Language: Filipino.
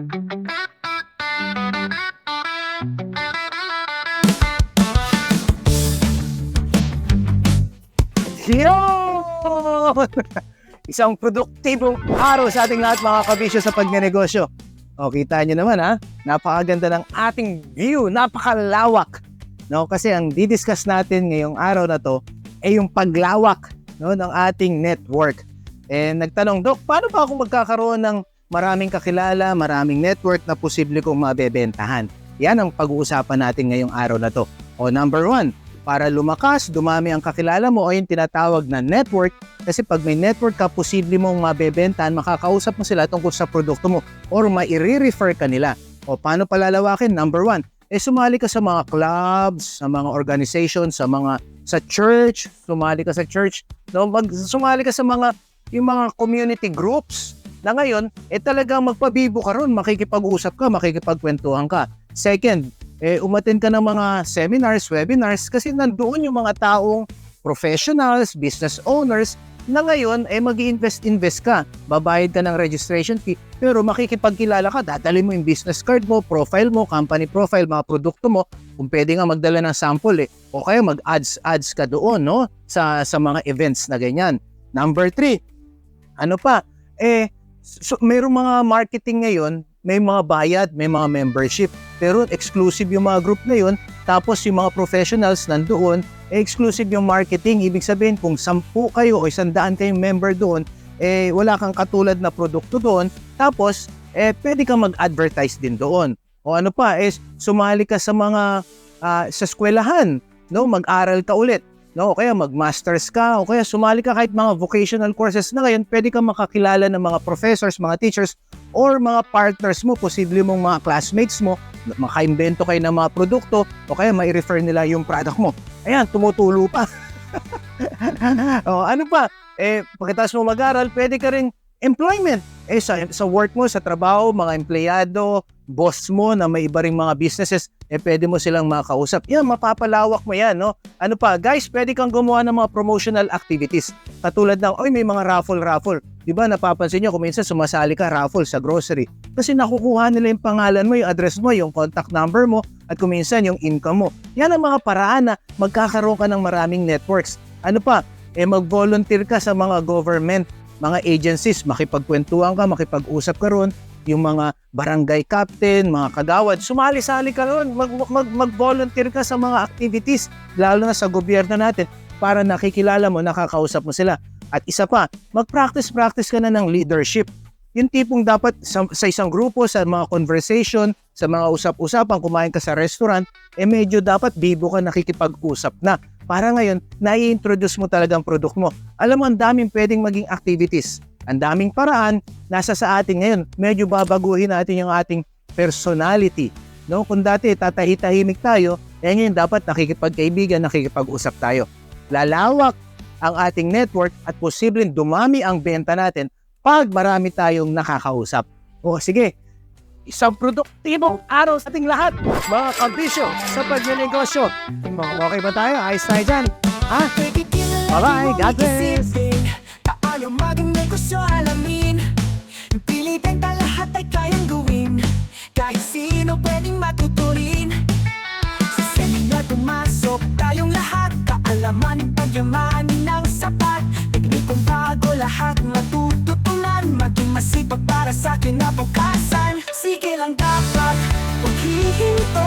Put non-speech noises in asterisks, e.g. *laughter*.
Yun! *laughs* Isang produktibong araw sa ating lahat mga kabisyo sa pagnenegosyo. O, kita nyo naman ha, napakaganda ng ating view, napakalawak. No, kasi ang didiscuss natin ngayong araw na to ay yung paglawak no, ng ating network. Eh, nagtanong, Dok, paano ba ako magkakaroon ng maraming kakilala, maraming network na posible kong mabebentahan? Yan ang pag-uusapan natin ngayong araw na to. O number one, para lumakas, dumami ang kakilala mo o yung tinatawag na network. Kasi pag may network ka, posible mong mabebentahan, makakausap mo sila tungkol sa produkto mo or maire-refer ka nila. O paano palalawakin? Number one, eh sumali ka sa mga clubs, sa mga organizations, sa mga sa church, sumali ka sa church, no, mag, sumali ka sa mga yung mga community groups na ngayon, eh talagang magpabibo ka ron, makikipag-usap ka, makikipagkwentuhan ka. Second, eh, umatin ka ng mga seminars, webinars, kasi nandoon yung mga taong professionals, business owners, na ngayon, eh, mag invest invest ka. Babayad ka ng registration fee, pero makikipagkilala ka, dadali mo yung business card mo, profile mo, company profile, mga produkto mo, kung pwede nga magdala ng sample eh. O kaya mag-ads ads ka doon, no? Sa, sa mga events na ganyan. Number three, ano pa? Eh, so, mayroong mga marketing ngayon, may mga bayad, may mga membership. Pero exclusive yung mga group na yun. Tapos yung mga professionals nandoon, eh, exclusive yung marketing. Ibig sabihin, kung sampu kayo o isandaan kayong member doon, eh, wala kang katulad na produkto doon. Tapos, eh, pwede kang mag-advertise din doon. O ano pa, is sumali ka sa mga, ah, sa eskwelahan, no? mag-aral ka ulit. No, o kaya mag-masters ka, o kaya sumali ka kahit mga vocational courses na ngayon, pwede kang makakilala ng mga professors, mga teachers, or mga partners mo, posible mong mga classmates mo, makaimbento kayo ng mga produkto, o kaya mai-refer nila yung product mo. Ayan, tumutulo pa. *laughs* o, ano pa? Eh, pagkatapos mo mag-aral, pwede ka rin employment. Eh, sa, sa work mo, sa trabaho, mga empleyado, boss mo na may iba ring mga businesses, eh pwede mo silang makausap. Yan, mapapalawak mo yan, no? Ano pa, guys, pwede kang gumawa ng mga promotional activities. Katulad ng, oy, may mga raffle-raffle. Di ba, napapansin nyo, kung sumasali ka raffle sa grocery. Kasi nakukuha nila yung pangalan mo, yung address mo, yung contact number mo, at kung yung income mo. Yan ang mga paraan na magkakaroon ka ng maraming networks. Ano pa, eh mag-volunteer ka sa mga government, mga agencies, makipagkwentuhan ka, makipag-usap ka ron, yung mga barangay captain, mga kagawad, sumali-sali ka ron, mag, mag, mag-volunteer ka sa mga activities, lalo na sa gobyerno natin, para nakikilala mo, nakakausap mo sila. At isa pa, mag-practice-practice ka na ng leadership. Yung tipong dapat sa, sa isang grupo, sa mga conversation, sa mga usap-usapan, kumain ka sa restaurant, eh medyo dapat bibo ka nakikipag-usap na. Para ngayon, nai-introduce mo talaga ang product mo. Alam mo, ang daming pwedeng maging activities. Ang daming paraan, nasa sa atin ngayon. Medyo babaguhin natin yung ating personality. No? Kung dati tatahi-tahimik tayo, eh ngayon dapat nakikipagkaibigan, nakikipag-usap tayo. Lalawak ang ating network at posibleng dumami ang benta natin pag marami tayong nakakausap. O sige, isang produktibong araw sa ating lahat, mga kabisyo, sa pagnenegosyo. Okay ba tayo? Ayos tayo dyan. Ha? Bye-bye. God bless. Negosyo alamin. Pilitin ta lahat ay kayang gawin. Kahit sino pwedeng matuturin. Sa seminar pumasok tayong lahat. Kaalaman pagyamanin ng sapat. Teknikong bago lahat matututunan. Maging masipag para sa kinabukasan. Sige lang dapat Huwag hihinto